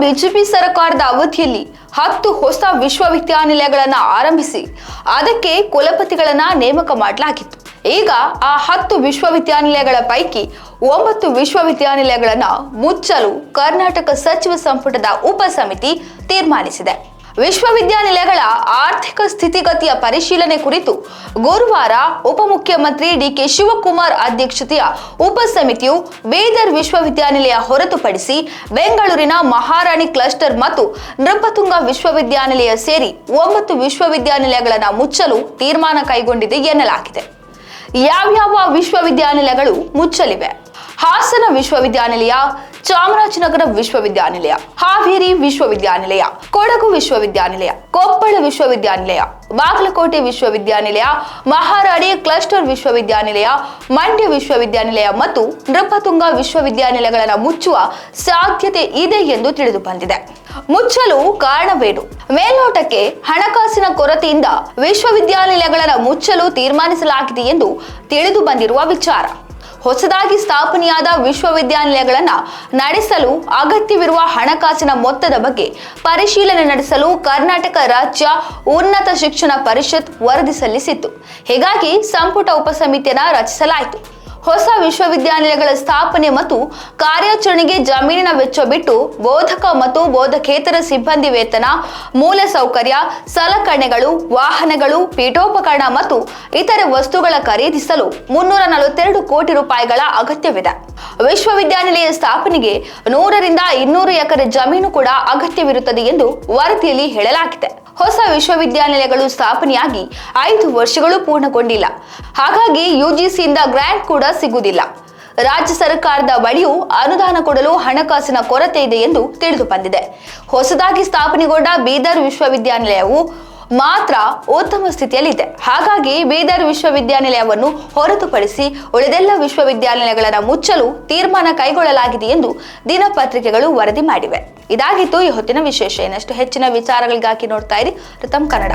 BJP ಸರ್ಕಾರದ ಅವಧಿಯಲ್ಲಿ ಹತ್ತು ಹೊಸ ವಿಶ್ವವಿದ್ಯಾನಿಲಯಗಳನ್ನು ಆರಂಭಿಸಿ, ಅದಕ್ಕೆ ಕುಲಪತಿಗಳನ್ನ ನೇಮಕ ಮಾಡಲಾಗಿತ್ತು. ಈಗ ಆ ಹತ್ತು ವಿಶ್ವವಿದ್ಯಾನಿಲಯಗಳ ಪೈಕಿ ಒಂಬತ್ತು ವಿಶ್ವವಿದ್ಯಾನಿಲಯಗಳನ್ನು ಮುಚ್ಚಲು ಕರ್ನಾಟಕ ಸಚಿವ ಸಂಪುಟದ ಉಪಸಮಿತಿ ತೀರ್ಮಾನಿಸಿದೆ. ವಿಶ್ವವಿದ್ಯಾನಿಲಯಗಳ ಆರ್ಥಿಕ ಸ್ಥಿತಿಗತಿಯ ಪರಿಶೀಲನೆ ಕುರಿತು ಗುರುವಾರ ಉಪಮುಖ್ಯಮಂತ್ರಿ ಡಿಕೆ ಶಿವಕುಮಾರ್ ಅಧ್ಯಕ್ಷತೆಯ ಉಪಸಮಿತಿಯು ಬೀದರ್ ವಿಶ್ವವಿದ್ಯಾನಿಲಯ ಹೊರತುಪಡಿಸಿ ಬೆಂಗಳೂರಿನ ಮಹಾರಾಣಿ ಕ್ಲಸ್ಟರ್ ಮತ್ತು ನೃಪತುಂಗ ವಿಶ್ವವಿದ್ಯಾನಿಲಯ ಸೇರಿ ಒಂಬತ್ತು ವಿಶ್ವವಿದ್ಯಾನಿಲಯಗಳನ್ನು ಮುಚ್ಚಲು ತೀರ್ಮಾನ ಕೈಗೊಂಡಿದೆ ಎನ್ನಲಾಗಿದೆ. ಯಾವ್ಯಾವ ವಿಶ್ವವಿದ್ಯಾನಿಲಯಗಳು ಮುಚ್ಚಲಿವೆ? ಹಾಸನ ವಿಶ್ವವಿದ್ಯಾನಿಲಯ, ಚಾಮರಾಜನಗರ ವಿಶ್ವವಿದ್ಯಾನಿಲಯ, ಹಾವೇರಿ ವಿಶ್ವವಿದ್ಯಾನಿಲಯ, ಕೊಡಗು ವಿಶ್ವವಿದ್ಯಾನಿಲಯ, ಕೊಪ್ಪಳ ವಿಶ್ವವಿದ್ಯಾನಿಲಯ, ಬಾಗಲಕೋಟೆ ವಿಶ್ವವಿದ್ಯಾನಿಲಯ, ಮಹಾರಾಣಿ ಕ್ಲಸ್ಟರ್ ವಿಶ್ವವಿದ್ಯಾನಿಲಯ, ಮಂಡ್ಯ ವಿಶ್ವವಿದ್ಯಾನಿಲಯ ಮತ್ತು ನೃಪತುಂಗ ವಿಶ್ವವಿದ್ಯಾನಿಲಯಗಳನ್ನು ಮುಚ್ಚುವ ಸಾಧ್ಯತೆ ಇದೆ ಎಂದು ತಿಳಿದು ಬಂದಿದೆ. ಮುಚ್ಚಲು ಕಾರಣವೇನು? ಮೇಲ್ನೋಟಕ್ಕೆ ಹಣಕಾಸಿನ ಕೊರತೆಯಿಂದ ವಿಶ್ವವಿದ್ಯಾನಿಲಯಗಳನ್ನು ಮುಚ್ಚಲು ತೀರ್ಮಾನಿಸಲಾಗಿದೆ ಎಂದು ತಿಳಿದು ಬಂದಿರುವ ವಿಚಾರ. ಹೊಸದಾಗಿ ಸ್ಥಾಪನೆಯಾದ ವಿಶ್ವವಿದ್ಯಾನಿಲಯಗಳನ್ನು ನಡೆಸಲು ಅಗತ್ಯವಿರುವ ಹಣಕಾಸಿನ ಮೊತ್ತದ ಬಗ್ಗೆ ಪರಿಶೀಲನೆ ನಡೆಸಲು ಕರ್ನಾಟಕ ರಾಜ್ಯ ಉನ್ನತ ಶಿಕ್ಷಣ ಪರಿಷತ್ ವರದಿ ಸಲ್ಲಿಸಿತ್ತು. ಹೀಗಾಗಿ ಸಂಪುಟ ಉಪಸಮಿತಿಯನ್ನು ರಚಿಸಲಾಯಿತು. ಹೊಸ ವಿಶ್ವವಿದ್ಯಾನಿಲಯಗಳ ಸ್ಥಾಪನೆ ಮತ್ತು ಕಾರ್ಯಾಚರಣೆಗೆ ಜಮೀನಿನ ವೆಚ್ಚ ಬಿಟ್ಟು ಬೋಧಕ ಮತ್ತು ಬೋಧಕೇತರ ಸಿಬ್ಬಂದಿ ವೇತನ, ಮೂಲ ಸೌಕರ್ಯ, ಸಲಕರಣೆಗಳು, ವಾಹನಗಳು, ಪೀಠೋಪಕರಣ ಮತ್ತು ಇತರೆ ವಸ್ತುಗಳ ಖರೀದಿಸಲು ಮುನ್ನೂರ ನಲವತ್ತೆರಡು ಕೋಟಿ ರೂಪಾಯಿಗಳ ಅಗತ್ಯವಿದೆ. ವಿಶ್ವವಿದ್ಯಾನಿಲಯ ಸ್ಥಾಪನೆಗೆ ನೂರರಿಂದ ಇನ್ನೂರು ಎಕರೆ ಜಮೀನು ಕೂಡ ಅಗತ್ಯವಿರುತ್ತದೆ ಎಂದು ವರದಿಯಲ್ಲಿ ಹೇಳಲಾಗಿದೆ. ಹೊಸ ವಿಶ್ವವಿದ್ಯಾನಿಲಯಗಳು ಸ್ಥಾಪನೆಯಾಗಿ ಐದು ವರ್ಷಗಳು ಪೂರ್ಣಗೊಂಡಿಲ್ಲ. ಹಾಗಾಗಿ ಯುಜಿಸಿಯಿಂದ ಗ್ರಾಂಟ್ ಕೂಡ ಸಿಗುವುದಿಲ್ಲ. ರಾಜ್ಯ ಸರ್ಕಾರದ ಬಳಿಯೂ ಅನುದಾನ ಕೊಡಲು ಹಣಕಾಸಿನ ಕೊರತೆ ಇದೆ ಎಂದು ತಿಳಿದು ಬಂದಿದೆ ಹೊಸದಾಗಿ ಸ್ಥಾಪನೆಗೊಂಡ ಬೀದರ್ ವಿಶ್ವವಿದ್ಯಾನಿಲಯವು ಮಾತ್ರ ಉತ್ತಮ ಸ್ಥಿತಿಯಲ್ಲಿದೆ. ಹಾಗಾಗಿ ಬೀದರ್ ವಿಶ್ವವಿದ್ಯಾನಿಲಯವನ್ನು ಹೊರತುಪಡಿಸಿ ಉಳಿದೆಲ್ಲ ವಿಶ್ವವಿದ್ಯಾನಿಲಯಗಳನ್ನು ಮುಚ್ಚಲು ತೀರ್ಮಾನ ಕೈಗೊಳ್ಳಲಾಗಿದೆ ಎಂದು ದಿನಪತ್ರಿಕೆಗಳು ವರದಿ ಮಾಡಿವೆ. ಇದಾಗಿತ್ತು ಈ ಹೊತ್ತಿನ ವಿಶೇಷ. ಇನ್ನಷ್ಟು ಹೆಚ್ಚಿನ ವಿಚಾರಗಳಿಗಾಗಿ ನೋಡ್ತಾ ಇರಿ ಋತಂ ಕನ್ನಡ.